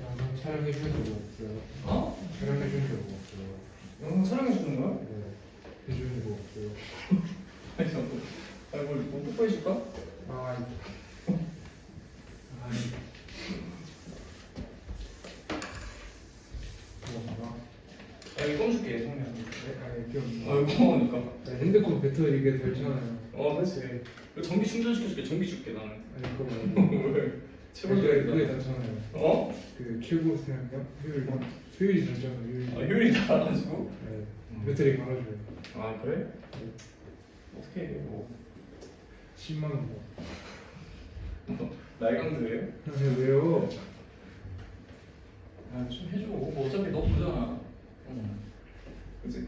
영상 촬영해 주는 거 없어요. 어? 촬영해 주는 거 없어요. 영상 촬영해 주는 거야? 네. 해주는 거 없어요. 아니 잠깐. 아니 뭐, 뭐 뽀뽀해 줄까? 아, 아니. 뭐가? 야 이거 껌 줄게 성민아. 좀. 어 이거 고마우니까. 네, 핸드폰 배터리 이게 덜잖아요. 어 그렇지. 이거 전기 충전시켜줄게. 전기 줄게 나는. 아니 그거 말고. 왜? 그게 최고조이다. 그게 덜잖아요. 어? 그 최고 생각요? 효율 효율이 덜잖아요. 효율이. 아 효율이 달아가지고. 네. 배터리 갈아줘요. 아 그래? 어떻게 해? 뭐 10만 원 뭐. 날강도예요? 네, 왜요? 아 좀 해줘. 뭐 어차피 너 보잖아. 응. 그치?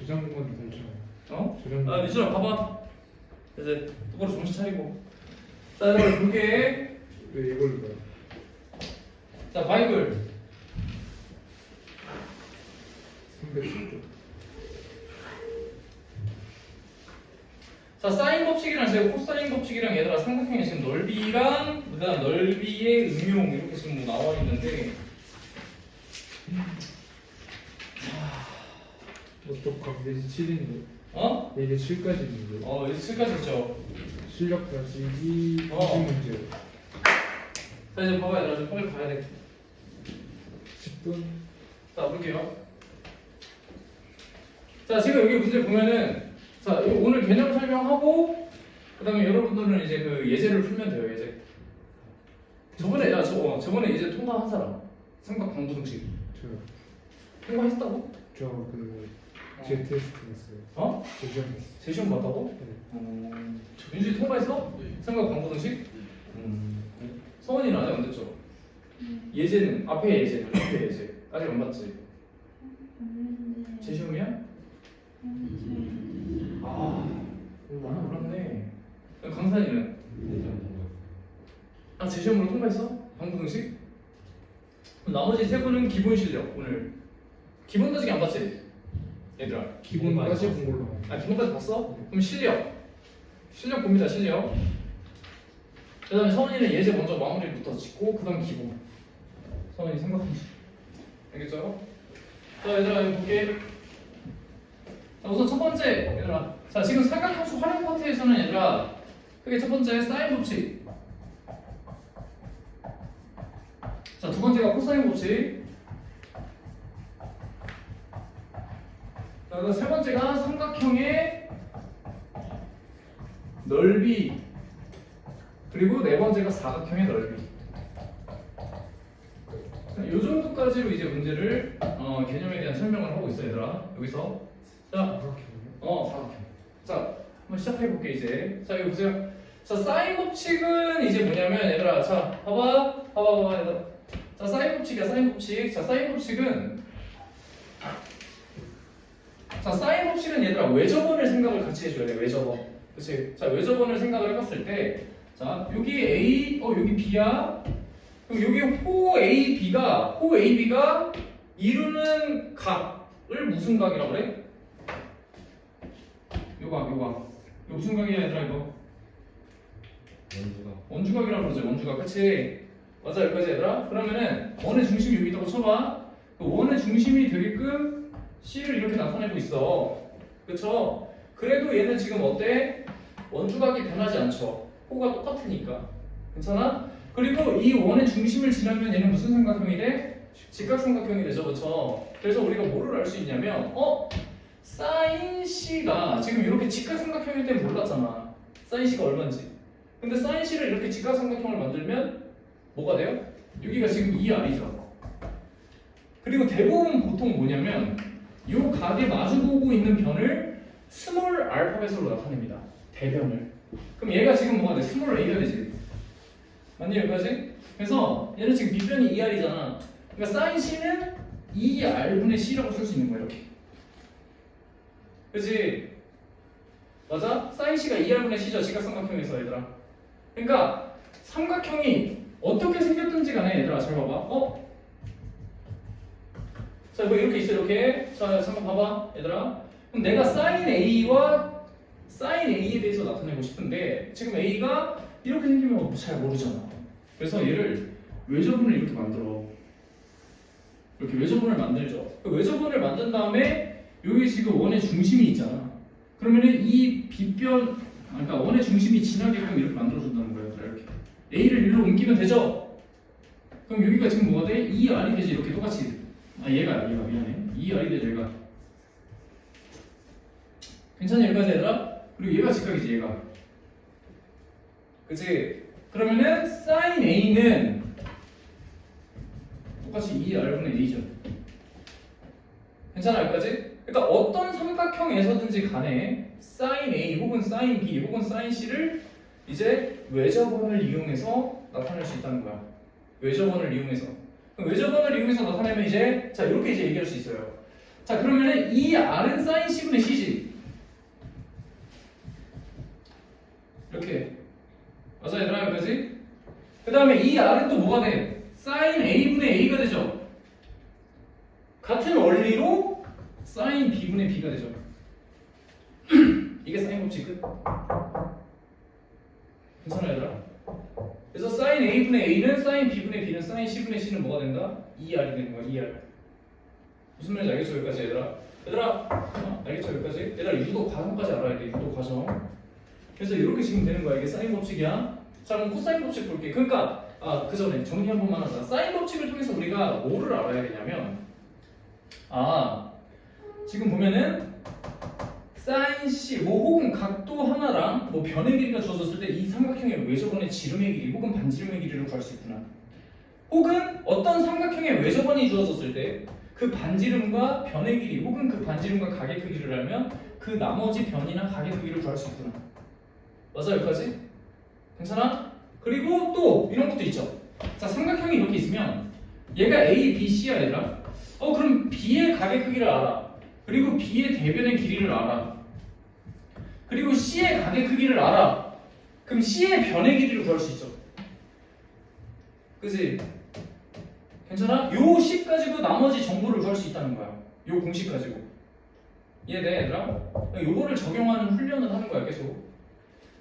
저장고만 덜잖아요. 어? 저장고. 아 미준아 봐봐. 이제 똑바로 정신 차리고. 자 이걸 볼게. 왜 이걸로 봐요? 자 바이블. 310조. 자 사인 법칙이랑 지금 코사인 법칙이랑 얘들아 삼각형의 지금 넓이랑 그다음 넓이의 응용 이렇게 지금 뭐 나와 있는데 어떡함? 이제 7인데. 어? 이제 7까지 있는데. 어 이제 7까지 있죠. 실력 따지기 어. 어. 문제. 자 이제 봐봐 얘들아 좀 빨리 가야 돼. 10분. 자 볼게요. 자 지금 여기 문제 보면은 자 요- 오늘 개념 설명하고 그 다음에 여러분들은 이제 그 예제를 풀면 돼요 예제. 저번에 야 저, 어, 저번에 예제 통과한 사람 삼각 방부등식 저, 통과했다고? 저그 어. 제 테스트 했어요. 어? 제 시험 했어요. 제 시험 봤다고? 네. 어, 저 민준이 통과했어? 삼각 방부등식? 음. 서원이는 아직 안 됐죠? 예제는 앞에 예제는 앞에 예제 아직 안 봤지? 제 시험이야? 아, 이거 많이 몰랐네. 강산이는? 아, 제 시험으로 통과했어? 방부등식? 그럼 나머지 세 분은 기본 실력, 오늘. 기본 따지기 안 봤지? 얘들아. 기본까지 본 걸로. 아, 기본까지 봤어? 그럼 실력. 실력 봅니다, 실력. 그 다음에 서원이는 예제 먼저 마무리부터 짓고, 그 다음 기본. 서원이 생각하면서. 알겠죠? 자, 얘들아, 여기 볼게. 자, 우선 첫 번째, 얘들아. 자, 지금 삼각함수 활용 파트에서는 얘들아, 크게 첫 번째 사인 법칙. 자, 두 번째가 코사인 법칙. 자, 그세 번째가 삼각형의 넓이. 그리고 네 번째가 사각형의 넓이. 자, 요 정도까지로 이제 문제를 어, 개념에 대한 설명을 하고 있어, 얘들아. 여기서. 자, 어, 사각형. 자, 한번 시작해 볼게 이제. 자, 여기 보세요. 자, 사인 법칙은 이제 뭐냐면 얘들아, 자, 봐봐, 봐봐, 봐봐, 얘들아. 자, 사인 법칙이야, 사인 법칙. 자, 사인 법칙은 자, 사인 법칙은 얘들아 외접원을 생각을 같이 해줘야 돼. 외접원. 그렇지? 자, 외접원을 생각을 해봤을 때, 자, 여기 A, 어 여기 B야. 그럼 여기 호 A, B가 호 A, B가 이루는 각을 무슨 각이라고 그래? 요각, 요각. 이거 무슨 각이야, 얘들아 이거? 원주가 원주각이라고 그러지, 원주각. 그치? 맞아, 여기까지 얘들아? 그러면은 원의 중심이 여기 있다고 쳐봐. 그 원의 중심이 되게끔 C를 이렇게 나타내고 있어. 그쵸? 그래도 얘는 지금 어때? 원주각이 변하지 않죠. 호가 똑같으니까. 괜찮아? 그리고 이 원의 중심을 지나면 얘는 무슨 삼각형이 돼? 직각삼각형이 되죠. 그쵸? 그래서 우리가 뭐를 알 수 있냐면, 어? 사인 C가 지금 이렇게 직각삼각형일 때 몰랐잖아. 사인 C가 얼마인지. 근데 사인 C를 이렇게 직각삼각형을 만들면 뭐가 돼요? 여기가 지금 2R이죠. 그리고 대부분 보통 뭐냐면 이 각에 마주보고 있는 변을 스몰 알파벳으로 나타냅니다. 대변을. 그럼 얘가 지금 뭐가 돼? 스몰 A가 되지. 맞니 여기까지? 그래서 얘는 지금 빗변이 2R이잖아. 그러니까 사인 C는 2R분의 C라고 쓸 수 있는 거야 이렇게. 그지? 맞아? 사인 C가 2R분의 C죠 직각삼각형에서 얘들아. 그러니까 삼각형이 어떻게 생겼든지 간에 얘들아 잘 봐봐. 어? 자, 뭐 이렇게 있어 이렇게. 자, 잠깐 봐봐, 얘들아. 그럼 내가 사인 A와 사인 A에 대해서 나타내고 싶은데 지금 A가 이렇게 생기면 잘 모르잖아. 그래서 얘를 외접분을 이렇게 만들어. 이렇게 외접분을 만들죠. 그 외접분을 만든 다음에 여기 지금 원의 중심이 있잖아. 그러면은 이 빗변, 아, 그러니까 원의 중심이 지나게끔 이렇게 만들어준다는 거예요. 이렇게. A를 일로 옮기면 되죠. 그럼 여기가 지금 뭐가 돼? 2R이 되지 이렇게 똑같이. 아 얘가 얘가 미안해. 2R이 되죠 얘가. 괜찮아 여기까지 얘들아? 그리고 얘가 직각이지 얘가. 그치? 그러면은 sin A는 똑같이 2R분의 A죠. 괜찮아 여기까지? 그러니까 어떤 삼각형에서든지 간에 sin A 혹은 sin B 혹은 sin C를 이제 외접원을 이용해서 나타낼 수 있다는 거야. 외접원을 이용해서. 그럼 외접원을 이용해서 나타내면 이제 자 이렇게 이제 얘기할 수 있어요. 자 그러면은 이 R은 sin C분의 C지. 이렇게 맞아 얘들아 여기까지? 그 다음에 이 R은 또 뭐가 돼? sin A분의 A가 되죠. 같은 원리로 sin B분의 B가 되죠. 이게 사인 법칙 끝. 괜찮아요, 얘들아? Sin A분의 A는 sin B분의 B는 sin C분의 C는 뭐가 된다? 2R이 되는 거야, 2R. 무슨 말인지 알겠죠, 여기까지, 얘들아? 얘들아, 어? 알겠죠, 여기까지? 얘들아, 유도 과정까지 알아야 돼, 유도 과정. 그래서 이렇게 지금 되는 거야, 이게 사인 법칙이야. 자, 그럼 코사인 법칙 볼게. 그러니까, 아, 그 전에 정리 한 번만 하자. 사인 법칙을 통해서 우리가 뭐를 알아야 되냐면, 아, 지금 보면은, 사인 C 뭐 혹은 각도 하나랑 뭐 변의 길이가 주어졌을 때 이 삼각형의 외접원의 지름의 길이 혹은 반지름의 길이를 구할 수 있구나. 혹은 어떤 삼각형의 외접원이 주어졌을 때 그 반지름과 변의 길이 혹은 그 반지름과 각의 크기를 알면 그 나머지 변이나 각의 크기를 구할 수 있구나. 맞아 여기까지? 괜찮아? 그리고 또 이런 것도 있죠. 자 삼각형이 이렇게 있으면 얘가 A, B, C야 얘들아. 어 그럼 B의 각의 크기를 알아. 그리고 B의 대변의 길이를 알아. 그리고 C의 각의 크기를 알아. 그럼 C의 변의 길이를 구할 수 있죠. 그지? 괜찮아? 요식 가지고 나머지 정보를 구할 수 있다는 거야. 요 공식 가지고. 이해돼, 얘들아? 요거를 적용하는 훈련을 하는 거야, 계속.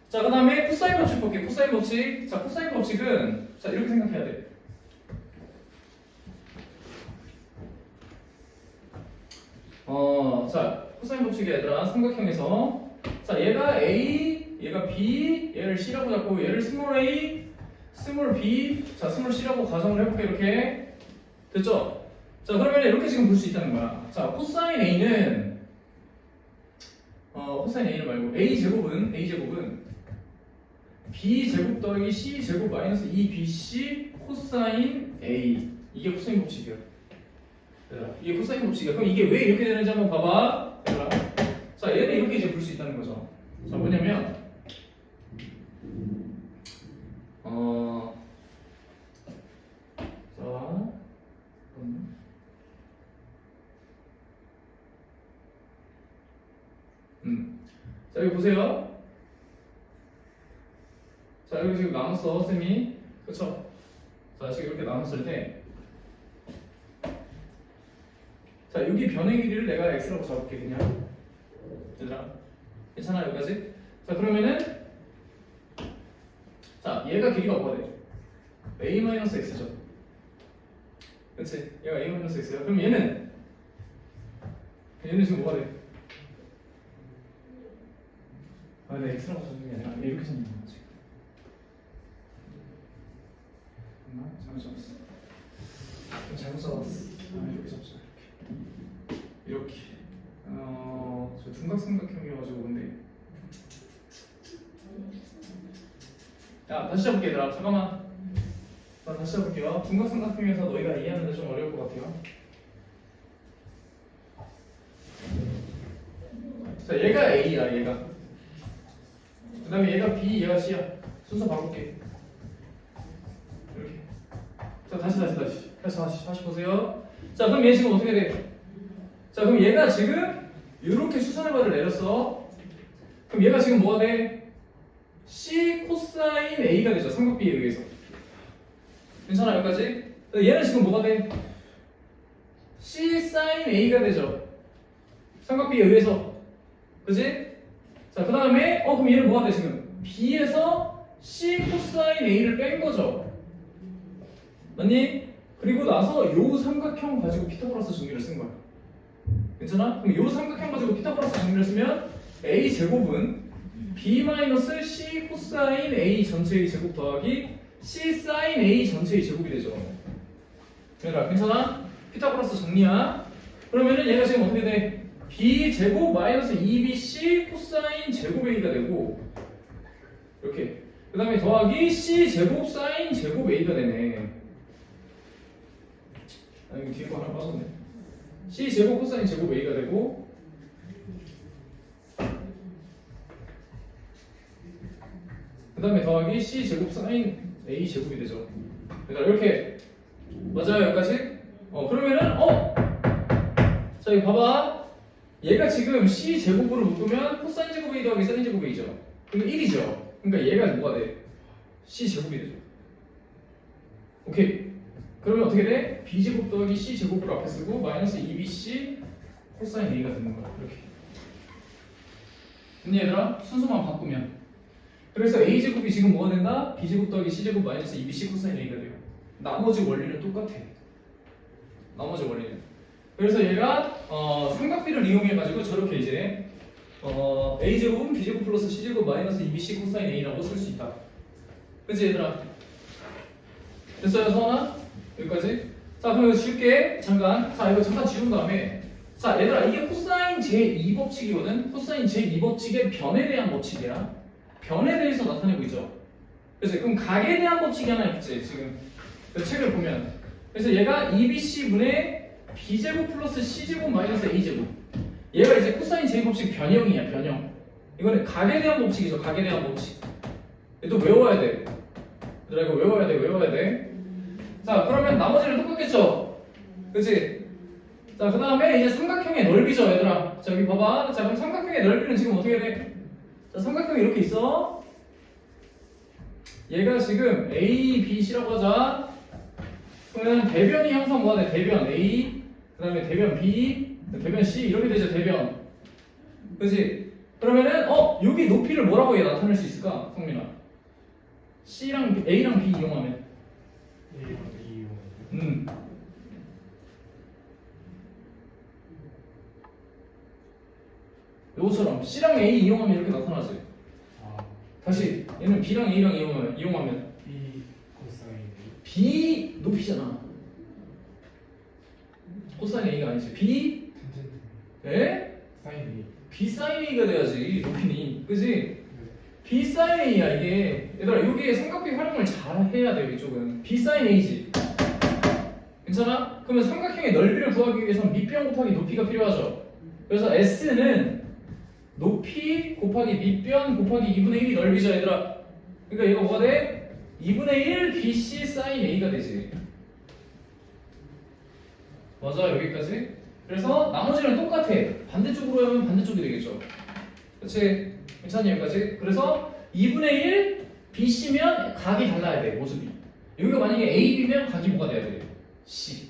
자, 그 다음에 코사인 법칙 볼게. 코사인 법칙. 자, 코사인 법칙은 자 이렇게 생각해야 돼. 어, 자, 코사인 법칙이 얘들아 삼각형에서 자, 얘가 A, 얘가 B, 얘를 C라고 잡고 얘를 스몰 A, 스몰 B, 자, 스몰 C라고 가정을 해볼게 이렇게 됐죠? 자, 그러면 이렇게 지금 볼 수 있다는 거야. 자, 코사인 A는 어, 코사인 A를 말고 A 제곱은 A 제곱은 b 제곱 더하기 c 제곱 마이너스 2bc 코사인 a 이게 코사인 법칙이야. 이게 코사인 법칙이야. 그럼 이게 왜 이렇게 되는지 한번 봐봐. 자, 얘는 이렇게 이제 볼 수 있다는 거죠. 자, 뭐냐면 어, 자. 음, 자 여기 보세요. 자 여기 지금 나눴어 쌤이 그쵸? 자 지금 이렇게 나눴을 때 자, 여기 변의 길이를 내가 x라고 잡을게 그냥 얘들아. 괜찮아 여기까지? 자 그러면은 자 얘가 길이가 뭐가 돼? a-x죠. 그치? 얘가 a-x야. 그럼 얘는? 얘는 지금 뭐가 돼? 아 내가 x라고 잡는 게 아니라 얘 이렇게 잡는 거지. 잠깐만 잘못 잡았어. 잘못 잡았어. 아 이렇게 잡자 이렇게. 이렇게 어저 둔각삼각형이어가지고 근데? 야 다시 잡을게 얘들아 잠깐만. 나 다시 잡을게요. 둔각삼각형에서 너희가 이해하는데 좀 어려울 것 같아요. 자 얘가 A야 얘가. 그 다음에 얘가 B 얘가 C야. 순서 바꿀게. 이렇게. 자 다시 다시 다시. 다시 다시 다시 보세요. 자 그럼 얘 지금 어떻게 돼? 자 그럼 얘가 지금 이렇게 발을 내렸어 그럼 얘가 지금 뭐가 돼? C 코사인 A가 되죠 삼각비에 의해서 괜찮아 여기까지? 얘는 지금 뭐가 돼? C 사인 A가 되죠. 삼각비에 의해서. 그지? 자, 그 다음에, 어, 그럼 얘는 뭐가 돼, 지금? B에서 C 코사인 A를 뺀 거죠. 맞니? 그리고 나서 요 삼각형 가지고 피타고라스 정리를 쓴 거야. 괜찮아? 그럼 요 삼각형 가지고 피타고라스 정리를 쓰면 A 제곱은 B 마이너스 C 코사인 A 전체의 제곱 더하기 C 사인 A 전체의 제곱이 되죠. 얘들아, 괜찮아? 피타고라스 정리야. 그러면은 얘가 지금 어떻게 돼? B 제곱 마이너스 2BC 코사인 제곱 A가 되고 이렇게 그 다음에 더하기 C 제곱 사인 제곱 A가 되네. 아 이거 뒤에 거 하나 빠졌네. C 제곱 코사인 제곱 A가 되고 그 다음에 더하기 C 제곱 사인 A 제곱이 되죠. 그러니까 이렇게 맞아요 여기까지? 어 그러면은 어? 자 이거 봐봐 얘가 지금 C 제곱으로 묶으면 코사인 제곱 A 더하기 사인 제곱 A죠. 그럼 1이죠. 그러니까 얘가 뭐가 돼? C 제곱이 되죠. 오케이. 그러면 어떻게 돼? B 제곱 더하기 C 제곱을 앞에 쓰고 마이너스 2BC 코사인 A가 되는 거야. 이렇게. 근데 얘들아 순서만 바꾸면 그래서 A 제곱이 지금 뭐가 된다? B 제곱 더하기 C 제곱 마이너스 2BC 코사인 A가 돼요. 나머지 원리는 똑같아. 나머지 원리는. 그래서 얘가 어, 삼각비를 이용해 가지고 저렇게 이제 어, A 제곱은 B 제곱 플러스 C 제곱 마이너스 2BC 코사인 A라고 쓸 수 있다. 그치 얘들아? 됐어요 서원아? 여기까지? 자 그럼 줄게 잠깐 자 이거 잠깐 지운 다음에 자 얘들아 이게 코사인 제2법칙이거든? 코사인 제2법칙의 변에 대한 법칙이야. 변에 대해서 나타내고 있죠? 그래서 그럼 각에 대한 법칙이 하나 있지 지금. 그 책을 보면. 그래서 얘가 2bc분의 b제곱 플러스 c제곱 마이너스 a제곱. 얘가 이제 코사인 제2법칙 변형이야 변형. 이거는 각에 대한 법칙이죠 각에 대한 법칙. 또 외워야 돼. 얘들아 이거 외워야 돼 외워야 돼 자 그러면 나머지는 똑같겠죠? 그치? 자 그 다음에 이제 삼각형의 넓이죠 얘들아. 자 여기 봐봐. 자 그럼 삼각형의 넓이는 지금 어떻게 돼? 자 삼각형이 이렇게 있어. 얘가 지금 A, B, C라고 하자. 그러면 대변이 항상 뭐가 돼? 대변 A 그 다음에 대변 B 대변 C 이렇게 되죠 대변. 그치? 그러면은 어 여기 높이를 뭐라고 얘 나타낼 수 있을까 성민아? C랑 A랑 B 이용하면 음. 요거처럼 C랑 A 이용하면 이렇게 나타나지. 다시 얘는 B랑 A랑 이용하면, 이용하면 B 코사인 B 높이잖아. 코사인 A가 아니지. B 에? 사인 A B 사인 A가 돼야지 높이니. 그지? B 사인 A야 이게. 얘들아 여기에 삼각비 활용을 잘 해야 돼 이쪽은. B 사인 A지. 괜찮아? 그러면 삼각형의 넓이를 구하기 위해서는 밑변 곱하기 높이가 필요하죠. 그래서 S는 높이 곱하기 밑변 곱하기 2분의 1이 넓이죠 얘들아. 그러니까 얘가 뭐가 돼? 2분의 1 BC 사인 A가 되지. 맞아 여기까지? 그래서 나머지는 똑같아. 반대쪽으로 하면 반대쪽이 되겠죠. 그렇지? 괜찮니 여기까지? 그래서 2분의 1 BC면 각이 달라야 돼 모습이. 여기가 만약에 AB면 각이 뭐가 돼야 돼? C.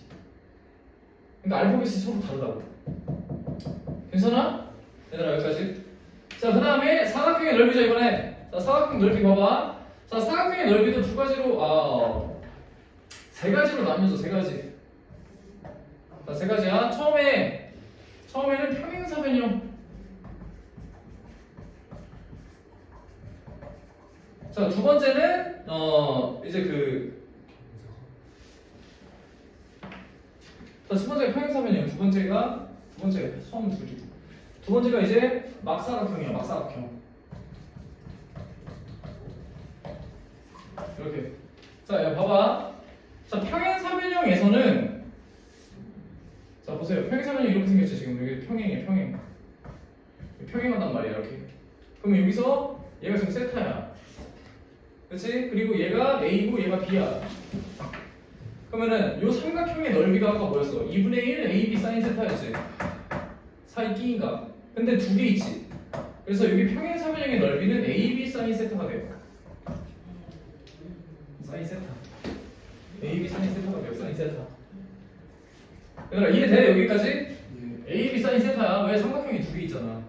그러니까 알파벳이 서로 다르다고. 괜찮아? 얘들아 여기까지. 자, 그 다음에 사각형의 넓이죠 이번에. 자, 사각형 넓이 봐봐. 자, 사각형의 넓이도 두 가지로 아, 세 가지로 나뉘어져 세 가지. 자, 세 가지야. 처음에 처음에는 평행사변형. 자, 두 번째는 어 이제 그 자, 첫 번째가 평행사변이에요. 두 번째가 두 번째 처음 둘이. 두 번째가 이제 막사각형이야. 막사각형. 이렇게. 자, 야, 봐봐. 자, 평행사변형에서는 자, 보세요. 평행사변형이 이렇게 생겼죠. 지금 여기 평행이에요. 평행. 평행한단 말이야. 이렇게. 그러면 여기서 얘가 지금 세타야. 그렇지? 그리고 얘가 A고 얘가 B야. 그러면은 요 삼각형의 넓이가 아까 뭐였어? 2분의 1 AB 사인 세타였지. 사이 끼인가? 근데 두 개 있지. 그래서 여기 평행사변형의 넓이는 AB 사인 세타가 돼요. 사인 세타. AB 사인 세타가 돼요. 사인 세타. 얘들아 이해돼 여기까지? 예. A, B 사인 세타야. 왜 삼각형이 두 개 있잖아.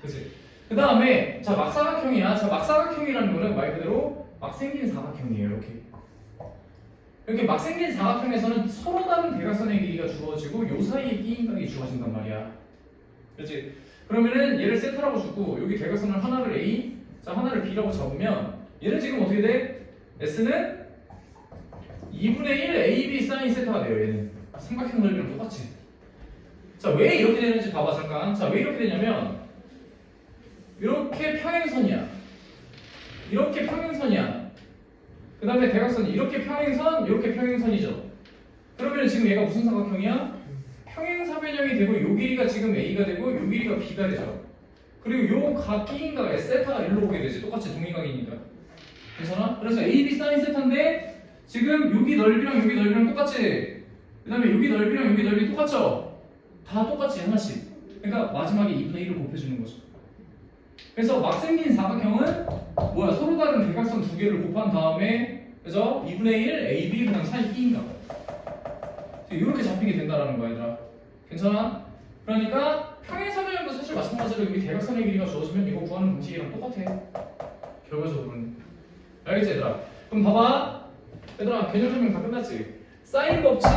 그치? 그 다음에 자 막사각형이야. 자 막사각형이라는 거는 말 그대로 막 생긴 사각형이에요. 이렇게. 이렇게 막 생긴 사각형에서는 서로 다른 대각선의 길이가 주어지고 요 사이에 끼임각이 주어진단 말이야. 그렇지? 그러면은 얘를 세타라고 주고 여기 대각선을 하나를 A, 자 하나를 B라고 잡으면 얘는 지금 어떻게 돼? S는 2분의 1 AB 사인 세타가 돼요. 얘는 삼각형 넓이랑 똑같이. 자 왜 이렇게 되는지 봐봐 잠깐. 자 왜 이렇게 되냐면 이렇게 평행선이야. 이렇게 평행선이야. 그 다음에 대각선이 이렇게 평행선, 이렇게 평행선이죠. 그러면 지금 얘가 무슨 삼각형이야? 평행사변형이 되고 요 길이가 지금 A가 되고 요 길이가 B가 되죠. 그리고 요 각기인가가 S세타가 일로 오게 되지. 똑같이 동일각이니까. 괜찮아? 그래서 AB 사인 세타인데 지금 여기 넓이랑 여기 넓이랑 똑같지. 그 다음에 여기 넓이랑 여기 넓이 똑같죠? 다 똑같이 하나씩. 그러니까 마지막에 2분의 1을 곱해주는 거죠. 그래서 막 생긴 사각형은 뭐야? 서로 다른 대각선 두 개를 곱한 다음에 그죠? 2분의 1 AB 그냥 사이 B인가 이렇게 잡히게 된다라는 거야 얘들아 괜찮아? 그러니까 평행사변형도 사실 마찬가지로 여기 대각선의 길이가 주어지면 이거 구하는 방식이랑 똑같아 결과적으로는 알겠지 얘들아? 그럼 봐봐 얘들아 개념 설명 다 끝났지? 사인 법칙,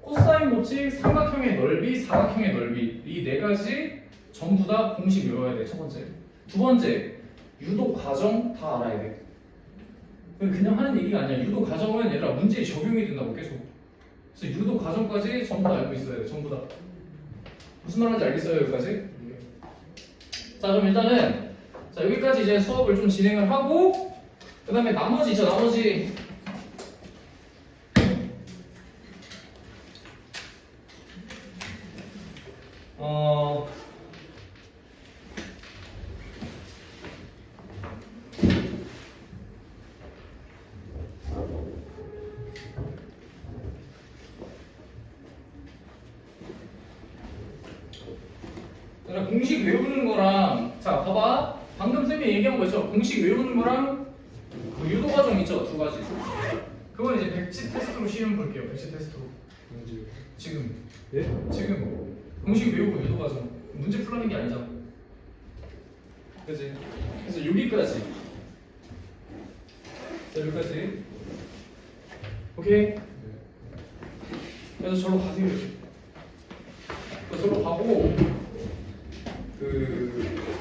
코사인 법칙, 삼각형의 넓이, 사각형의 넓이 이 네 가지 전부 다 공식 외워야 돼 첫 번째 두 번째 유도 과정 다 알아야 돼 그냥 하는 얘기가 아니야 유도 과정은 얘들아 문제에 적용이 된다고 계속 그래서 유도 과정까지 전부 다 알고 있어야 돼 전부 다 무슨 말인지 알겠어요 여기까지? 예. 자 그럼 일단은 자 여기까지 이제 수업을 좀 진행을 하고 그 다음에 나머지 있죠 나머지 어 공식 외우는 거랑 자 봐봐. 방금 쌤이 얘기한 거 있죠? 공식 외우는 거랑 그 유도 과정 있죠? 두 가지. 그건 이제 백지 테스트로 시험 볼게요. 백지 테스트로. 뭔지. 지금. 예? 지금. 공식 외우고 유도 과정. 문제 풀라는 게 아니잖아 그지? 그래서 여기까지. 자 여기까지. 오케이? 네. 그래서 절로 가세요. 절로 가고 嗯